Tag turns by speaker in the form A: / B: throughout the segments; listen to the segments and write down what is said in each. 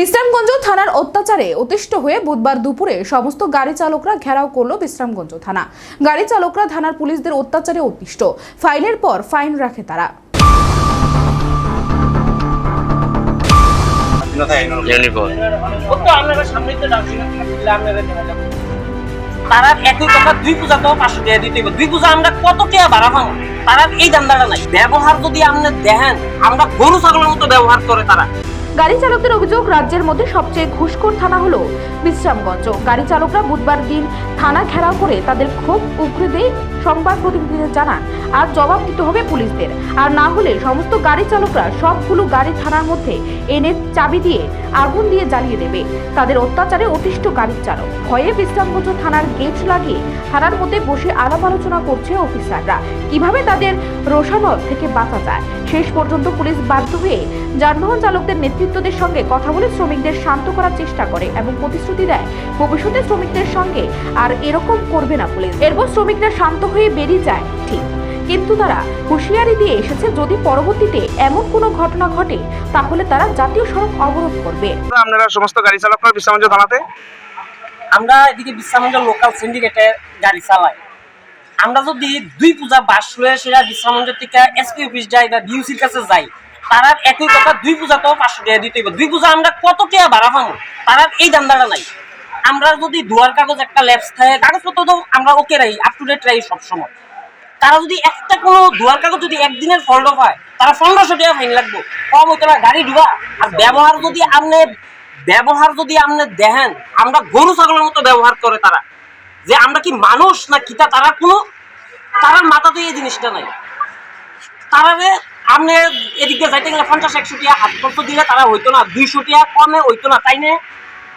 A: বিশ্রামগঞ্জ থানার অত্যাচারে অতিষ্ঠ হয়ে বুধবার দুপুরে সমস্ত গাড়ি চালকরা ঘেরাও করল বিশ্রামগঞ্জ থানা। গাড়ি চালকরা থানার পুলিশদের অত্যাচারে অতিষ্ঠ। ফাইনের পর ফাইন রাখে তারা।
B: তারা একই কথা দুই পূজা তো পাঁচশো টাকা দিতে দুই পূজা আমরা কত টাকা ভাড়া পাবো? তারা এই নাই। ব্যবহার যদি আপনি দেখেন আমরা গরু ছাগলের মতো ব্যবহার করে তারা।
A: গাড়ি চালকদের অভিযোগ, রাজ্যের মধ্যে সবচেয়ে ঘুষখোর থানা হলো বিশ্রামগঞ্জ। গাড়ি চালকরা বুধবার দিন থানা ঘেরাও করে তাদের ক্ষোভ উগরে দিয়ে সংবাদ প্রতিনিধিদের জানান, আর জবাব দিতে হবে পুলিশদের। আর না হলে সমস্ত গাড়ি চালকরা সবগুলো গাড়ি থানার মধ্যে এনে চাবি দিয়ে আগুন দিয়ে জ্বালিয়ে দেবে। তাদের অত্যাচারে অতিষ্ঠ গাড়ির চালক। ভয়ে বিশ্রামগঞ্জ থানার গেট লাগিয়ে থানার মধ্যে বসে আলাপ আলোচনা করছে অফিসাররা। কীভাবে তাদের রোষানল থেকে বাঁচা যায়? শেষ পর্যন্ত পুলিশ বাধ্য হয়ে যানবাহন চালকদের নেতৃত্বদের সঙ্গে কথা বলে শ্রমিকদের শান্ত করার চেষ্টা করে এবং প্রতিশ্রুতি দেয় ভবিষ্যতে শ্রমিকদের সঙ্গে আর এরকম করবে না পুলিশ। এরপর শ্রমিকরা শান্ত হয়ে বেরিয়ে যায় ঠিক। কিন্তু তারা হুঁশিয়ারি দিয়ে এসেছে যদি পরবর্তীতে এমন কোনো ঘটনা ঘটে তাহলে তারা জাতীয় সড়ক অবরোধ করবে।
C: আপনারা সমস্ত গাড়ি চালকরা বিশ্রামঞ্জ থানাতে?
B: আমরা এদিকে বিশ্রামঞ্জল লোকাল সিন্ডিকেটে গাড়ি চালাই। আমরা যদি দুই পূজা বাস লয়ে সেটা বিশ্রামঞ্জল থেকে এসপি অফিস যাই বা বিউসির কাছে যাই তারা একই কথা দুই পূজা তো পাঁচশো টাকা দিতে দুই পূজা আমরা কত টাকা ভাড়া পাবো? তারা এই দামদাটা নাই। আমরা যদি দুয়ার কাগজ একটা ল্যাপস থাকে, কাগজপত্র তো আমরা ওকে রাখি আপ টু ডেট রাখি সবসময়। তারা যদি একটা কোনো দুয়ার কাগজ যদি একদিনের ফল্ট হয়, তারা পনেরোশো টাকা ফাইন লাগবে। কম হইতো না গাড়ি ঢুকা আর ব্যবহার যদি আপনি ব্যবহার যদি আপনি দেখেন, আমরা গরু ছাগলের মতো ব্যবহার করে তারা। যে আমরা কি মানুষ না কিতা তারা কোনো, তারার মাথাতে এই জিনিসটা নাই। তারারে আপনি এদিকে যাইতে গেলে পঞ্চাশ, একশো টিয়া হাত খরচ দিলে তারা হইতো না, দুইশো টিয়া কমে হইতো না, তাই না?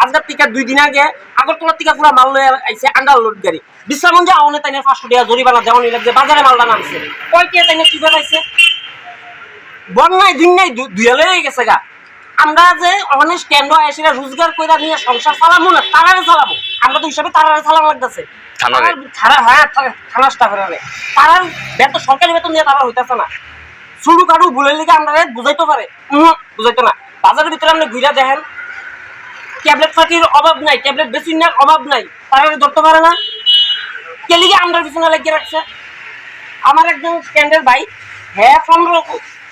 B: আজকের থেকে দুই দিন আগে, আগরতলার টিকা পুরো মাল লয়ে আইছে আন্ডার লোড গাড়ি। বিশ্রামগঞ্জে আউনে তাই পাঁচশো টিয়া জরিমানা দেওয়ানি লাগছে বাজারে মালটা নামছে কয় টিয়া তাই কি পাইছে বন্যায় দিন নাই দুয়ালে হয়ে গেছে গা। আমরা যে অনেক স্ট্যান্ড এসে রোজগার করে নিয়ে সংসার চালাবো না, তারারে চালাবো আমরা তো হিসাবে তারারে চালানো লাগতেছে। থানা হ্যাঁ থানা স্টাফের তারার বেতন সরকারি বেতন দিয়ে তারা হইতেছে না। শুরু কারু ভুলের লিগে আমরা বুঝাইতে পারে। হুম না। বাজারের ভিতরে আপনি ঘুরে দেখেন। ট্যাবলেট ফাটির অভাব নাই ট্যাবলেট বেসিনের অভাব নাই। তারা ধরতে পারে না। কে লিগে আমরা পিছনে লাগিয়ে রাখছে? আমার একজন স্ট্যান্ডের ভাই হ্যাঁ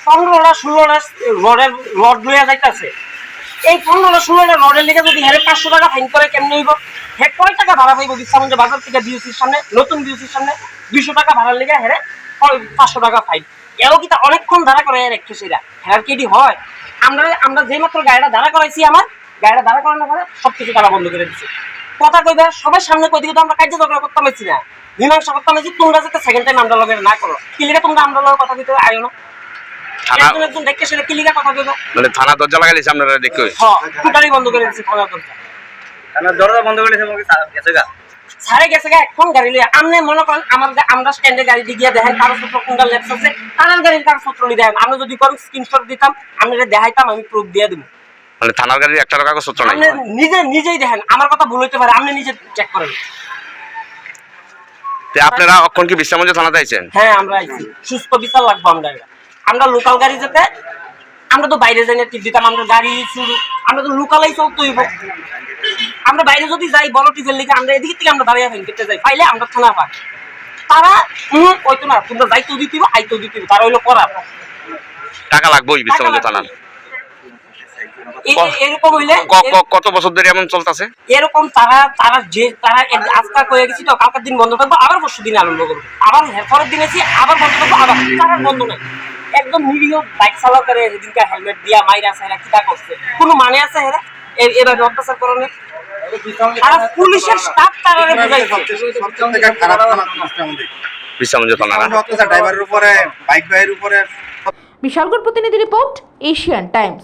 B: পনেরোটা ষোলোটা রডের রড লইয়া যাইতেছে। এই পনেরোটা ষোলোটা রডের লিগে যদি হ্যাঁ পাঁচশো টাকা ফাইন করে কেমনি হইব? হ্যাঁ কয় টাকা ভাড়া পাইব বিশ্রামগঞ্জ বাজার থেকে বিউসির সামনে, নতুন বিউসির সামনে? দুইশো টাকা ভাড়ার লিগে হ্যাঁ পাঁচশো টাকা ফাইন এও কি অনেকক্ষণ দাঁড়া করে রেখে সেটা হ্যাঁ কি হয়? আমরা আমরা যে মাত্র গাড়িটা দাঁড়া করাইছি আমার, গাড়িটা দাঁড়া করানোর পরে সব কিছু তারা বন্ধ করে দিচ্ছে কথা কইবে সবাই সামনে কই দিকে তো আমরা কার্য ঝগড়া করতে পারছি না। মীমাংসা করতে পারছি তোমরা যাতে সেকেন্ড টাইম আমরা লগে না করো। কি তোমরা আমরা লগে কথা দিতে আয়ো না?
D: থানা
B: একজন একজন দেখে সেটা কি কথা কইবে
D: মানে থানা দরজা লাগাইছে আপনারা দেখে
B: হ্যাঁ টোটালি বন্ধ করে দিচ্ছি খাওয়া দরজা।
C: দরজা বন্ধ করে গেছে গা।
B: সারে গেছে গা এখন গাড়ি লিয়ে আপনি মনে করেন আমার আমরা স্ট্যান্ডে গাড়ি দিয়ে গিয়ে দেখেন কাগজপত্র কোনটা লেপস আছে? তার গাড়ির কাগজপত্র নিয়ে দেখেন আমরা যদি করেন স্ক্রিনশট দিতাম আমি দেখাইতাম আমি প্রুফ দিয়ে দিব।
D: মানে থানার গাড়ির একটা কাগজ নাই।
B: নিজে নিজেই দেখেন। আমার কথা ভুল হইতে পারে আপনি নিজে চেক করেন।
D: তো আপনারা অক্ষণ কি বিশ্রামঞ্জ থানাতে আইছেন?
B: হ্যাঁ আমরা আইছি। সুস্থ বিচার লাগবো আমরা। আমরা লোকাল গাড়ি যেতে আমরা তো বাইরে যাই না টিপ দিতাম আমরা গাড়ি শুরু আমরা তো লোকালাই চলতে হইব। আমরা বাইরে যদি যাই বড় টিপের লিখে আমরা এদিকে থেকে আমরা দাঁড়িয়ে ফেন করতে যাই পাইলে আমরা থানা পাই। তারা হুম ওইতো না তোমরা যাইতেও দিতে আইতেও দিতে তারা হইল করা
D: টাকা লাগবেই বিশ্রামঞ্জ থানার?
B: এ- এ- এরকম হইলে
D: কত বছর ধরে এমন চলতেছে?
B: এরকম তারা তারা যে তারা এক- আজকা কয়ে গেছি তো কালকের দিন বন্ধ থাকব আবার পরশু দিন আরম্ভ করব। আবার পরের দিন এসে আবার বন্ধ থাকব আবার তারা বন্ধ নাই। একদম নিরীহ বাইক চালকের করে হেলমেট দিয়া মাইরা আছে কিটা করছে? কোনো মানে আছে হেরা? এ- এভাবে অত্যাচার করণে আর পুলিশের স্টাফ তারা
E: খারাপ থানা ড্রাইভারের উপরে বাইক ভাইয়ের উপরে
A: বিশালগড় প্রতিনিধি রিপোর্ট এশিয়ান টাইমস।